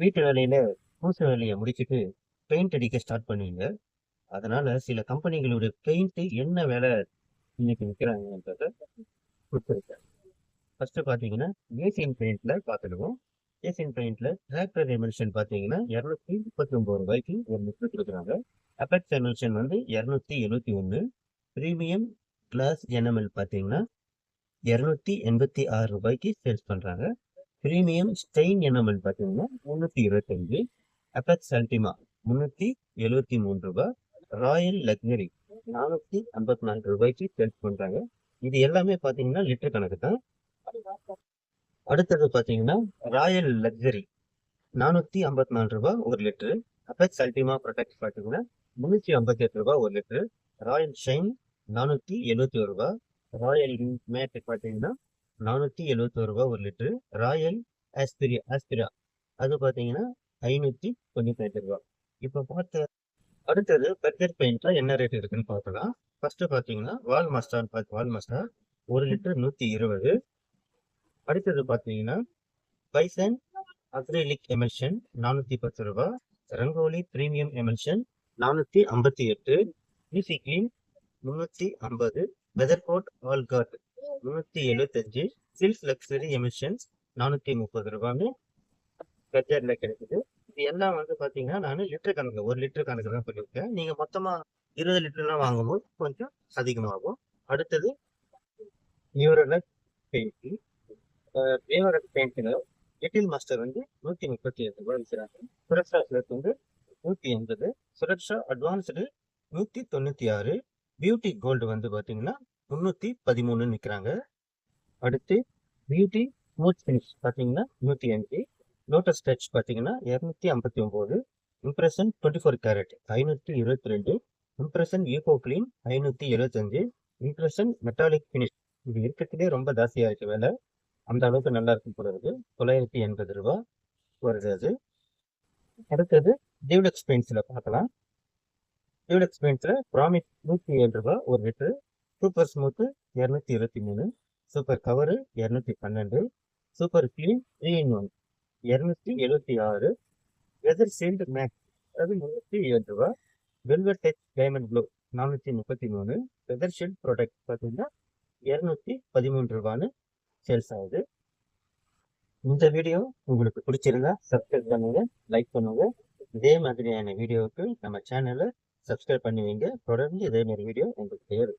வீட்டு வேலையில் பூசு வேலையை முடிச்சுட்டு பெயிண்ட் அடிக்க ஸ்டார்ட் பண்ணுவீங்க. அதனால் சில கம்பெனிகளுடைய பெயிண்ட்டு என்ன வேலை இன்னைக்கு விற்கிறாங்கன்றத கொடுத்துருக்கேன். ஃபஸ்ட்டு பார்த்தீங்கன்னா ஏசியன் பெயிண்டில் பார்த்துடுவோம். ஏசியன் பெயிண்டில் டிராக்டர் எமிஷன் பார்த்தீங்கன்னா இரநூத்தி முப்பத்தி ஒம்பது ரூபாய்க்கு ஒரு லிட்டர் கொடுக்குறாங்க. அபெக்ஸ் எமிஷன் வந்து இரநூத்தி எழுபத்தி ஒன்று ப்ரீமியம் கிளாஸ் என்எம்எல் பார்த்தீங்கன்னா இரநூத்தி எண்பத்தி ஆறு ரூபாய்க்கு சேல்ஸ் பண்ணுறாங்க ப்ரீமியம் ஸ்டெயின் என்எம்எல் பார்த்தீங்கன்னா முந்நூற்றி இருபத்தஞ்சு அபெக்ஸ் அல்டிமா முந்நூற்றி எழுபத்தி மூணு ரூபாய் ராயல் லக்ஸரி நானூற்றி ஐம்பத்தி நாலு ரூபாய்க்கு சேல்ஸ் பண்ணுறாங்க இது எல்லாமே பார்த்தீங்கன்னா லிட்டர் கணக்கு தான். அடுத்தது பார்த்தீங்கன்னா ராயல் லக்ஸரி நானூற்றி ஐம்பத்தி நாலு ரூபா ஒரு லிட்டரு. அபெக்ஸ் அல்டிமா ப்ரொடக்ட் பார்த்தீங்கன்னா முந்நூற்றி ஐம்பத்தி எட்டு ரூபா ஒரு லிட்டரு. ராயல் ஷைன் நானூற்றி எழுபத்தி ஒரு ரூபா ராயல் மேட் பார்த்தீங்கன்னா நானூற்றி எழுபத்தோரு ஒரு ஒரு லிட்டரு ராயல் ஆஸ்பிரியா ஆஸ்பிரா. அது பார்த்தீங்கன்னா ஐநூற்றி தொண்ணூற்றி எட்டு ரூபா. இப்போ பார்த்த அடுத்தது பெர்கர் பெயிண்ட்ல என்ன ரேட் இருக்குன்னு பார்க்கலாம். ஃபர்ஸ்ட் பார்த்தீங்கன்னா வால் மஸ்டார் பார்த்து வால் மஸ்டார் ஒரு லிட்டர் நூற்றி இருபது. அடுத்தது பார்த்தீங்கன்னா பைசன் அக்ரிலிக் எமல்ஷன் நானூற்றி பத்து ரூபா. ரங்கோலி ப்ரீமியம் எமல்ஷன் நானூற்றி ஐம்பத்தி எட்டு. யூசி கிளீன் முந்நூற்றி ஐம்பது. வெதர்கோட் ஆல் முந்நூற்றி எழுபத்தஞ்சு சில்க் லக்ஸரி எமிஷன்ஸ் நானூற்றி முப்பது ரூபான்னு பட்ஜெட்டில் கிடைக்குது. இது எல்லாம் வந்து பார்த்தீங்கன்னா நான் லிட்டர் கணக்கு ஒரு லிட்டர் கணக்கு தான் பண்ணியிருக்கேன். நீங்கள் மொத்தமாக இருபது லிட்டர்லாம் வாங்கும்போது கொஞ்சம் அதிகமாகும். அடுத்தது நியூரலக் பெயிண்ட் நியூரலக் பெயிண்ட்டில் லிட்டில் மாஸ்டர் வந்து நூற்றி முப்பத்தி எட்டு ரூபாய் விற்கிறாங்க சுரக்ஷா சிலர் வந்து நூற்றி எண்பது. சுரக்ஷா அட்வான்ஸ்டு நூற்றி தொண்ணூற்றி ஆறு. பியூட்டி கோல்டு வந்து பார்த்தீங்கன்னா முந்நூற்றி பதிமூணுன்னு விற்கிறாங்க அடுத்து பியூட்டி ஸ்மூத் ஃபினிஷ் பார்த்தீங்கன்னா நூற்றி அஞ்சு. லோட்டஸ் டச் பார்த்தீங்கன்னா இரநூத்தி ஐம்பத்தி ஒம்பது. இம்ப்ரெஷன் டுவெண்ட்டி ஃபோர் கேரட் ஐநூற்றி இருபத்தி ரெண்டு. இம்ப்ரெஷன் யூகோ கிளீன் ஐநூற்றி எழுபத்தஞ்சு இம்ப்ரெஷன் மெட்டாலிக் ஃபினிஷ் இது இருக்கிறதுலே ரொம்ப ஜாஸ்தியாக இருக்குது வேலை. அந்த அளவுக்கு நல்லா இருக்கும் போல தொள்ளாயிரத்தி எண்பது ரூபா வருது அது. அடுத்தது டியூலக்ஸ் பெயிண்ட்ஸில் பார்க்கலாம். டியூலக்ஸ் பெயிண்ட்ஸில் ப்ராமிட் நூற்றி ஏழு ரூபா ஒரு லிட்டரு. சூப்பர் ஸ்மூத்து இரநூத்தி இருபத்தி மூணு. சூப்பர் கவரு இரநூத்தி பன்னெண்டு. Super clean three in one இரநூத்தி எழுபத்தி ஆறு. வெதர் சீல்டு மேக்ஸ் அது முந்நூற்றி ஏழு ரூபா. வெல்வெட் டச் டைமண்ட் ப்ளூ நானூற்றி முப்பத்தி மூணு. வெதர் ஷீல்ட் ப்ராடக்ட் பார்த்தீங்கன்னா இரநூத்தி பதிமூணு ரூபான்னு சேல்ஸ் ஆகுது. இந்த வீடியோ உங்களுக்கு பிடிச்சிருந்தா சப்ஸ்கிரைப் பண்ணுங்க லைக் பண்ணுங்க. இதே மாதிரியான வீடியோவுக்கு நம்ம சேனலை சப்ஸ்கிரைப் பண்ணுவீங்க தொடர்ந்து இதே மாதிரி வீடியோ உங்களுக்கு தேவை.